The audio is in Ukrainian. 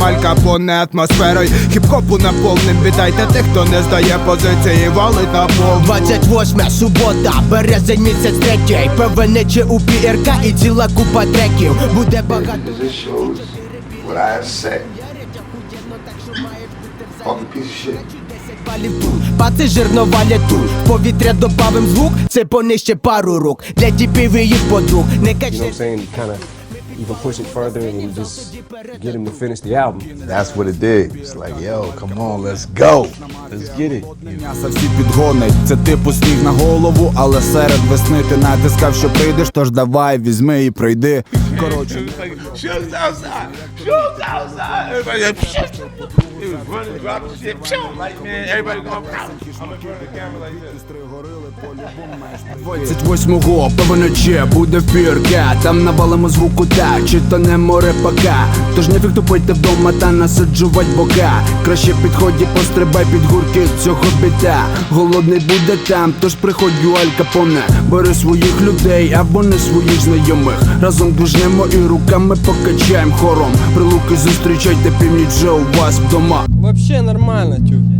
малька поне атмосферою. Хіп-хопу наповним Вітайте тих, хто не здає позиції, валить на пол. 28 субота, березень місяць третій. ПВН чи у ПРК і ціла купа треків. Буде багато. Паци жирно валять тут. Повітря добавим звук, це понижче пару рук. Для діпів і їх подруг. Не You know качне saying? Kind of even push it further and just get him to finish the album. That's what it did. It's like, yo, come on, let's go. Let's get it. М'яса всі підгонить, це типу сніг на голову, але серед весни ти натискав, що прийдеш, тож давай, візьми і прийди. Коротше, Shoot outside. Shoot outside. Everybody like, shit. He was running, dropping shit. Like, man, everybody going, I'm gonna turn the camera like this. 28-го ПВНЧ буде фірка Там навалимо звуку так, чи то не море пока Тож не тупити вдома та насаджувать бока Краще підході, пострибай під гурки цього біта Голодний буде там, тож приходь у Аль Капоне Бери своїх людей або не своїх знайомих Разом движнемо і руками покачаємо хором Прилуки зустрічайте північ вже у вас вдома Вообще нормально, тюк.